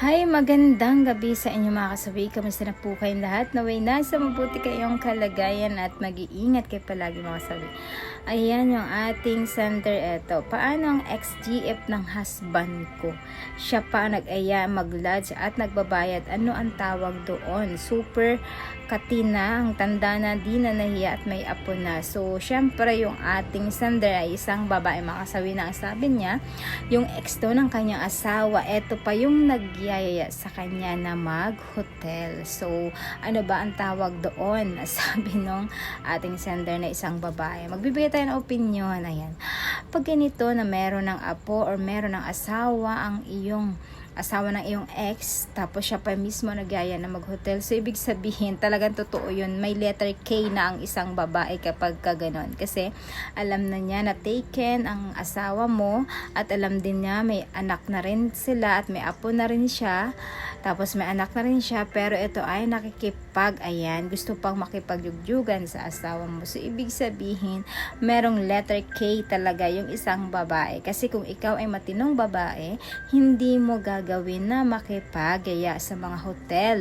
Hi, magandang gabi sa inyo mga kasabi. Kamusta na po kayong lahat? Naway nasa mabuti kayong kalagayan at mag-iingat kayo palagi mga kasabi. Ayan yung ating center eto. Paano ang XGF ng husband ko? Siya pa ang nag-aya, mag-lodge at nagbabayad. Ano ang tawag doon? Super katina, ang tanda na di na nahiya at may apo na. So, syempre yung ating sender ay isang babae mga kasabi na ang sabi niya, yung ex daw ng kanyang asawa, eto pa yung nagyayaya sa kanya na mag-hotel. So, ano ba ang tawag doon? Sabi nung ating sender na isang babae. Magbibigay tayo ng opinion. Ayan. Pag ganito na meron ng apo or meron ng asawa ang iyong asawa ng iyong ex, tapos siya pa mismo nagyaya na mag-hotel. So, ibig sabihin, talagang totoo yun. May letter K na ang isang babae kapag ka ganon. Kasi, alam na niya na taken ang asawa mo at alam din niya may anak na rin sila at may apo na rin siya. Tapos may anak na rin siya pero ito ay nakikipag ayan gusto pang makipagyugjugan sa asawa mo. So ibig sabihin merong letter K talaga yung isang babae. Kasi kung ikaw ay matinong babae, hindi mo gagawin na makipagaya sa mga hotel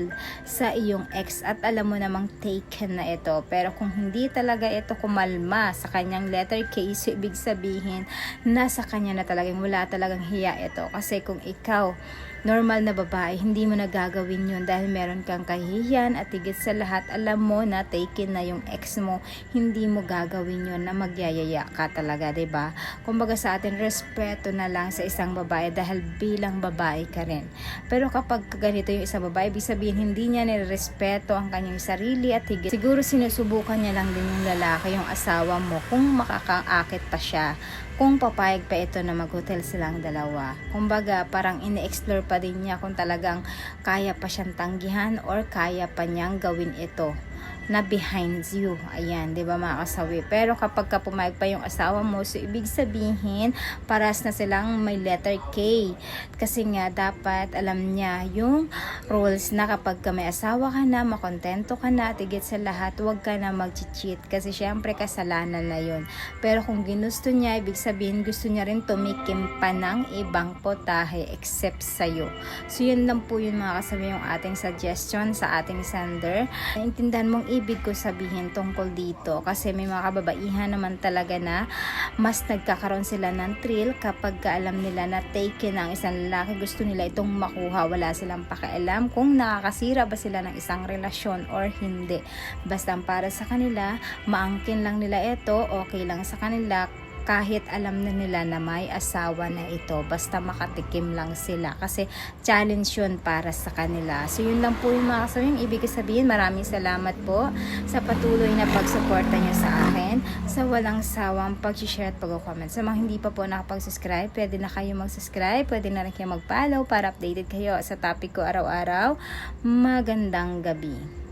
sa iyong ex at alam mo namang taken na ito. Pero kung hindi talaga ito kumalma sa kanyang letter K, so ibig sabihin nasa kanya na talagang wala talagang hiya ito. Kasi kung ikaw normal na babae, hindi mo na gagawin yun dahil meron kang kahihiyan at higit sa lahat, alam mo na taken na yung ex mo, hindi mo gagawin yun na magyayaya ka talaga, ba? Kumbaga sa atin, respeto na lang sa isang babae dahil bilang babae ka rin. Pero kapag ganito yung isang babae, ibig sabihin hindi niya nirespeto ang kanyang sarili at higit. Siguro sinusubukan niya lang din yung lalaki, yung asawa mo, kung makakaakit pa siya kung papayag pa ito na mag-hotel silang dalawa. Kumbaga, parang ini-explore pa din niya kung talagang kaya pa siyang tanggihan or kaya pa niyang gawin ito na behind you. Ayan, 'di ba mga kasawi? Pero kapag ka pumayag pa yung asawa mo, so ibig sabihin, paras na silang may letter K. Kasi nga dapat alam niya yung rules na kapag ka may asawa ka na, makontento ka na, tigit sa lahat, huwag ka na mag-cheat kasi syempre kasalanan na yun. Pero kung ginusto niya, ibig sabihin gusto niya rin tumikim pa ng ibang potahe except sa'yo. So yun lang po yun mga kasabi yung ating suggestion sa ating sender. Naintindihan mong ibig ko sabihin tungkol dito. Kasi may mga kababaihan naman talaga na mas nagkakaroon sila ng thrill kapag ka alam nila na taken ang isang lalaki. Gusto nila itong makuha. Wala silang pakialam kung nakakasira ba sila ng isang relasyon or hindi. Basta para sa kanila maangkin lang nila ito okay lang sa kanila kahit alam na nila na may asawa na ito basta makatikim lang sila. Kasi challenge yun para sa kanila. So yun lang po yung mga kasabi yung ibig sabihin. Maraming salamat po sa patuloy na pagsuporta niyo sa akin sa walang sawang pag-share at pag-comment. Sa mga hindi pa po nakapag-subscribe pwede na kayo mag-subscribe pwede na rin kayo mag-follow para updated kayo sa topic ko araw-araw. Magandang gabi